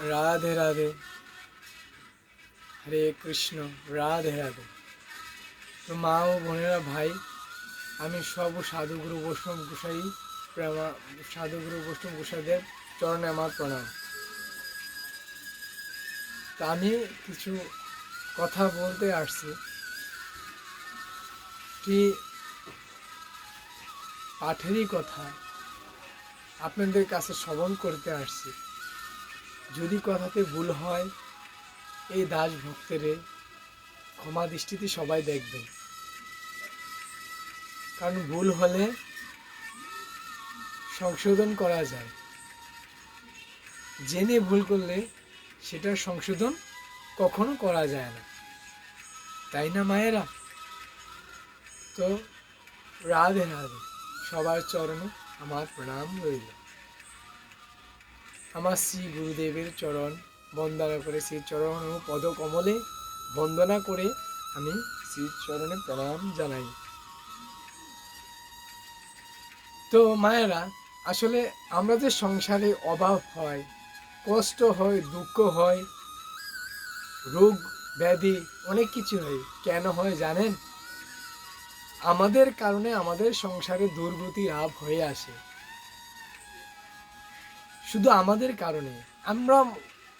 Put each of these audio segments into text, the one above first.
রাধে রাধে। হরে কৃষ্ণ, রাধে রাধে। তো মা ও বোনেরা, ভাই, আমি সব সাধুগুরু বৈষ্ণব গোসাই প্রেমা, সাধুগুরু বৈষ্ণব গোসাইদের চরণে আমার প্রণাম। তা আমি কিছু কথা বলতে আসছি। কি পাঠেরই কথা। আপনাদের কাছে শ্রবণ করতে আসছি। যদি কথাতে ভুল হয়, এই দাস ভক্তেরে ক্ষমা দৃষ্টিতে সবাই দেখবেন কারণ ভুল হলে সংশোধন করা যায়। জেনে ভুল করলে সেটার সংশোধন কখনো করা যায় না। তাই না, মায়েরা? তো রাধে রাধে, সবার চরণে আমার প্রণাম রইল। আমার শ্রী গুরুদেবের চরণ বন্দনা করে, শ্রী চরণ ও পদ কমলে বন্দনা করে আমি শ্রী চরণে প্রণাম জানাই। তো মায়েরা, আসলে আমরা যে সংসারে অভাব হয়, কষ্ট হয়, দুঃখ হয়, রোগ, ব্যাধি, অনেক কিছু হয়, কেন হয় জানেন? আমাদের কারণে আমাদের সংসারে দুর্গতি লাভ হয়ে আসে। শুধু আমাদের কারণে। আমরা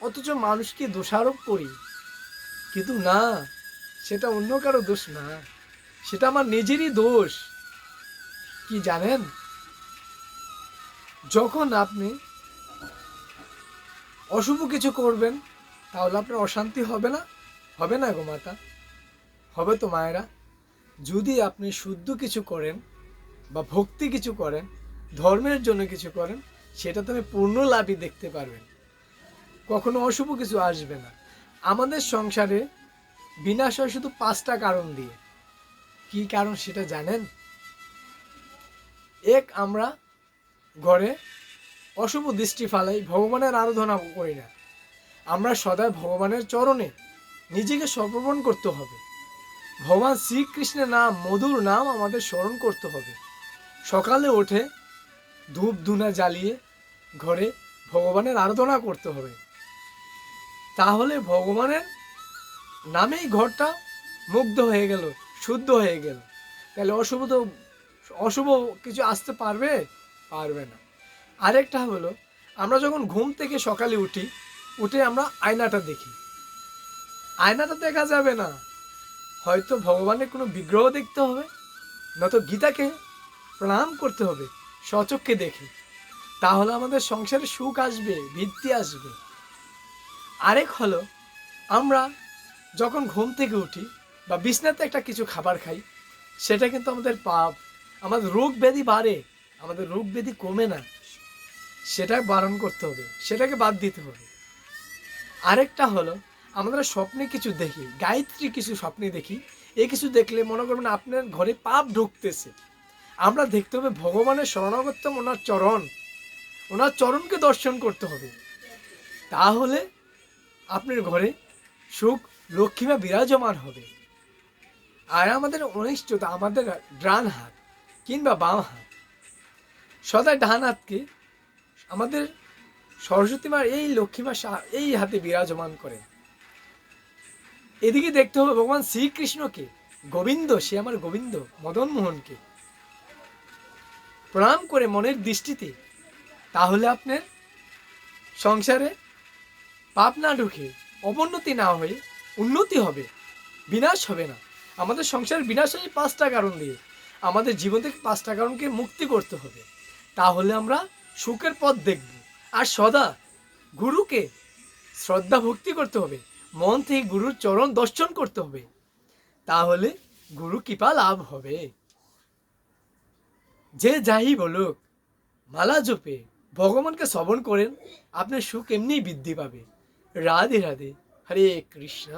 অথচ মানুষকে দোষারোপ করি। কিন্তু না, সেটা অন্য কারও দোষ না। সেটা আমার নিজেরই দোষ। কি জানেন? যখন আপনি অশুভ কিছু করবেন, তাহলে আপনার অশান্তি হবে না? হবে না গো মাতা। হবে তো মায়েরা। যদি আপনি শুদ্ধ কিছু করেন বা ভক্তি কিছু করেন, ধর্মের জন্য কিছু করেন সেটা তুমি পূর্ণ লাভই দেখতে পারবেন। কখনো অশুভ কিছু আসবে না। আমাদের সংসারে বিনাশ হয় শুধু পাঁচটা কারণ দিয়ে। কি কারণ সেটা জানেন? এক, আমরা ঘরে অশুভ দৃষ্টি ফালাই, ভগবানের আরাধনা করি না। আমরা সদায় ভগবানের চরণে নিজেকে সমর্পণ করতে হবে। ভগবান শ্রীকৃষ্ণের নাম, মধুর নাম আমাদের স্মরণ করতে হবে। সকালে উঠে ধূপ ধুনা জ্বালিয়ে ঘরে ভগবানের আরাধনা করতে হবে। তাহলে ভগবানের নামেই ঘরটা মুগ্ধ হয়ে গেল, শুদ্ধ হয়ে গেল। তাহলে অশুভ তো, অশুভ কিছু আসতে পারবে? পারবে না। আরেকটা হলো, আমরা যখন ঘুম থেকে সকালে উঠি, উঠে আমরা আয়নাটা দেখি। আয়নাটা দেখা যাবে না। হয়তো ভগবানের কোনো বিগ্রহ দেখতে হবে, নয়তো গীতাকে প্রণাম করতে হবে সচক্ষে দেখে। তাহলে আমাদের সংসারে সুখ আসবে বৃদ্ধি আসবে। আরেক হলো, আমরা যখন ঘুম থেকে উঠি বা বিছনাতে একটা কিছু খাবার খাই, সেটা কিন্তু আমাদের পাপ, আমাদের রোগ ব্যাধি বাড়ে, আমাদের রোগ ব্যাধি কমে না। সেটা বারণ করতে হবে, সেটাকে বাদ দিতে হবে। আরেকটা হলো, আমরা স্বপ্নে কিছু দেখি, গায়ত্রী কিছু স্বপ্নে দেখি, এ কিছু দেখলে মনে করবেন আপনার ঘরে পাপ ঢুকতেছে। আমরা দেখতে হবে ভগবানের শরণাগতম ওনার চরণ। ওনার চরণকে দর্শন করতে হবে। তাহলে আপনার ঘরে সুখ লক্ষ্মীমা বিরাজমান হবে। আর আমাদের অনিষ্টতা, আমাদের ডান হাত কিংবা বাম হাত, সদাই ডান হাতকে আমাদের সরস্বতী মার এই লক্ষ্মীমা এই হাতে বিরাজমান করেন। এদিকে দেখতে হবে ভগবান শ্রীকৃষ্ণকে, গোবিন্দ, সে আমার গোবিন্দ মদন মোহনকে প্রণাম করে মনের দৃষ্টিতে তাহলে আপনার সংসারে পাপ না ঢুকে, অবনতি না হয়ে উন্নতি হবে, বিনাশ হবে না। আমাদের সংসারের বিনাশ হয় পাঁচটা কারণ দিয়ে আমাদের জীবন থেকে পাঁচটা কারণকে মুক্তি করতে হবে। তাহলে আমরা সুখের পথ দেখব। আর সদা গুরুকে শ্রদ্ধা ভক্তি করতে হবে। মন থেকে গুরুর চরণ দর্শন করতে হবে। তাহলে গুরু কৃপা লাভ হবে। যে যাই বলুক, মালা জপে। ভগবানকে শ্রবণ করেন আপনার সুখ এমনিই বৃদ্ধি পাবে। রাধে রাধে। হরে কৃষ্ণ।